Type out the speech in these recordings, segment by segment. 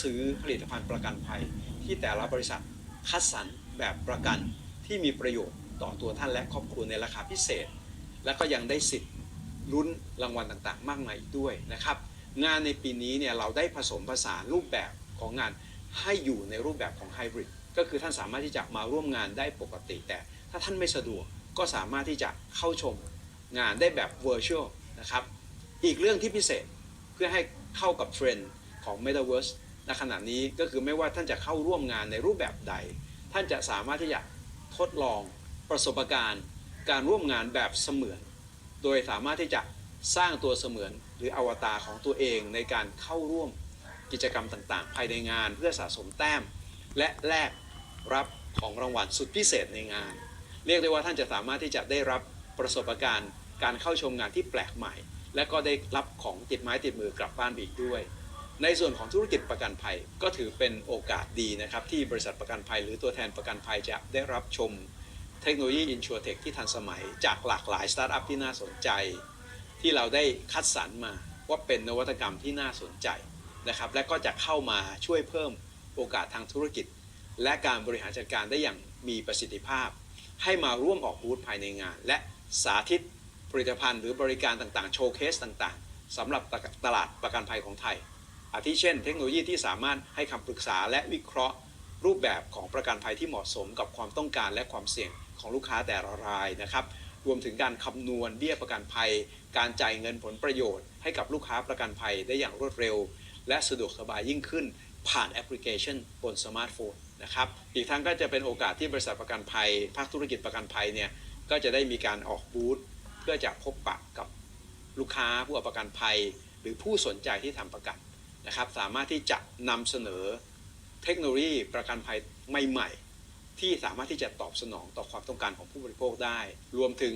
ซื้อผลิตภัณฑ์ประกันภัย ที่แต่ละบริษัทคัดสรรแบบประกันที่มีประโยชน์ต่อตัวท่านและครอบครัวในราคาพิเศษ และก็ยังได้สิทธิ์ลุ้นรางวัลต่างๆ มากมายอีกด้วยนะครับ งานในปีนี้เนี่ยเราได้ผสมผสานรูปแบบของงานให้อยู่ในรูปแบบของไฮบริดก็คือท่านสามารถที่จะมาร่วมงานได้ปกติ แต่ถ้าท่านไม่สะดวกก็สามารถที่จะเข้าชมงานได้แบบ Virtual นะครับ อีกเรื่องที่พิเศษเพื่อให้เข้ากับเทรนด์ของ Metaverse ณขณะนี้ก็คือไม่ว่าท่านจะเข้าร่วมงานในรูปแบบใด ท่านจะสามารถที่จะทดลองประสบการณ์ การร่วมงานแบบเสมือน โดยสามารถที่จะสร้างตัวเสมือนหรืออวตารของตัวเองในการเข้าร่วมกิจกรรมต่างๆ ภายในงานเพื่อสะสมแต้ม และแลกรับของรางวัลสุดพิเศษในงาน เรียกได้ว่าท่านจะสามารถที่จะได้รับประสบการณ์ การเข้าชมงานที่แปลกใหม่ และก็ได้รับของติดไม้ติดมือกลับบ้านอีกด้วย ในส่วนของธุรกิจประกันภัยก็ถือเป็นโอกาสดีนะครับ ที่บริษัทประกันภัย หรือตัวแทนประกันภัยจะได้รับชมเทคโนโลยีอินชัวเทคที่ทันสมัย จากหลากหลายสตาร์ทอัพที่น่าสนใจ ที่เราได้คัดสรรมาว่าเป็นนวัตกรรมที่น่าสนใจนะครับ และก็จะเข้ามาช่วยเพิ่มโอกาสทางธุรกิจ และการบริหารจัดการได้อย่างมีประสิทธิภาพ ให้มาร่วมออกบูธภายในงาน และสาธิตผลิตภัณฑ์หรือบริการต่างๆ โชว์เคสต่างๆสำหรับตลาดประกันภัยของไทย อาทิเช่น เทคโนโลยีที่สามารถให้คำปรึกษาและวิเคราะห์ รูปแบบของประกันภัยที่เหมาะสมกับความต้องการและความเสี่ยงของลูกค้าแต่ละรายนะครับ รวมถึงการคำนวณเบี้ยประกันภัย การจ่ายเงินผลประโยชน์ ให้กับลูกค้าประกันภัยได้อย่างรวดเร็ว และสะดวกสบายยิ่งขึ้น ผ่านแอปพลิเคชันบนสมาร์ทโฟนนะครับ อีกทั้งก็จะเป็นโอกาสที่บริษัทประกันภัย ภาคธุรกิจประกันภัยเนี่ยก็จะได้มีการออกบูธเพื่อจะพบปะกับลูกค้าผู้เอาประกันภัย หรือผู้สนใจที่ทำประกัน นะครับสามารถที่จะนำเสนอเทคโนโลยีประกันภัยใหม่ๆ ที่สามารถที่จะตอบสนองต่อความต้องการของผู้บริโภคได้ รวมถึง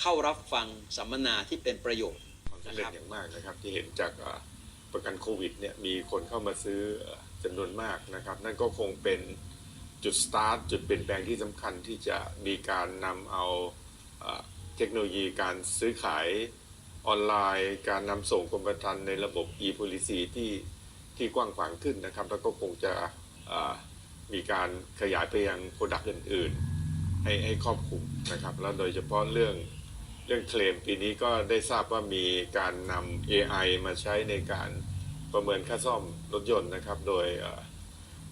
เข้ารับฟังสัมมนาที่เป็นประโยชน์ความสำเร็จอย่างมากนะครับ ที่เห็นจากประกันโควิดเนี่ยมีคนเข้ามาซื้อจำนวนมากนะครับ นั่นก็คงเป็นจุดสตาร์ทจุดเปลี่ยนแปลงที่สำคัญที่จะมีการนำเอาเอ่อเทคโนโลยีการซื้อขาย ออนไลน์การนำส่งกรมธรรม์ในระบบ e-policy ที่ที่กว้างขวางขึ้นนะครับ แล้วก็คงจะมีการขยายไปยังโปรดักต์อื่น ๆ ให้ให้ครอบคลุมนะครับ แล้วโดยเฉพาะเรื่องเรื่องเคลมปีนี้ก็ได้ทราบว่ามีการนำ AI มาใช้ในการประเมินค่าซ่อมรถยนต์นะครับ โดย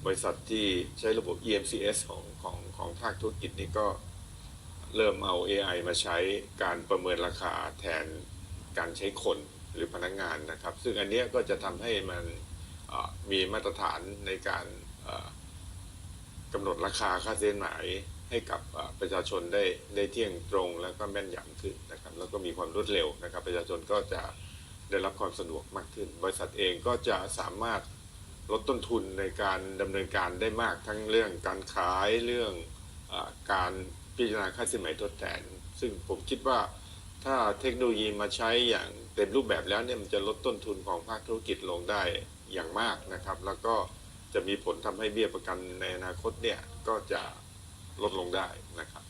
บริษัทที่ใช้ระบบ EMCS ของของของภาคธุรกิจนี้ก็เริ่มเอา AI มาใช้การประเมินราคาแทน การใช้คนหรือพนักงานนะครับ ซึ่งอันนี้ก็จะทำให้มันมีมาตรฐานในการกำหนดราคาค่าเส้นหมายให้กับประชาชนได้ได้เที่ยงตรงแล้วก็แม่นยำขึ้นนะครับ แล้วก็มีความรวดเร็วนะครับ ประชาชนก็จะได้รับความสะดวกมากขึ้น บริษัทเองก็จะสามารถลดต้นทุนในการดำเนินการได้มากทั้งเรื่องการขายเรื่องออการพิจารณาค่าสินไหมทดแทน ซึ่งผมคิดว่า ถ้าเทคโนโลยีมาใช้อย่างเต็มรูปแบบแล้วเนี่ยมันจะลดต้นทุนของภาคธุรกิจลงได้อย่างมากนะครับ แล้วก็จะมีผลทำให้เบี้ยประกันในอนาคตเนี่ยก็จะลดลงได้นะครับ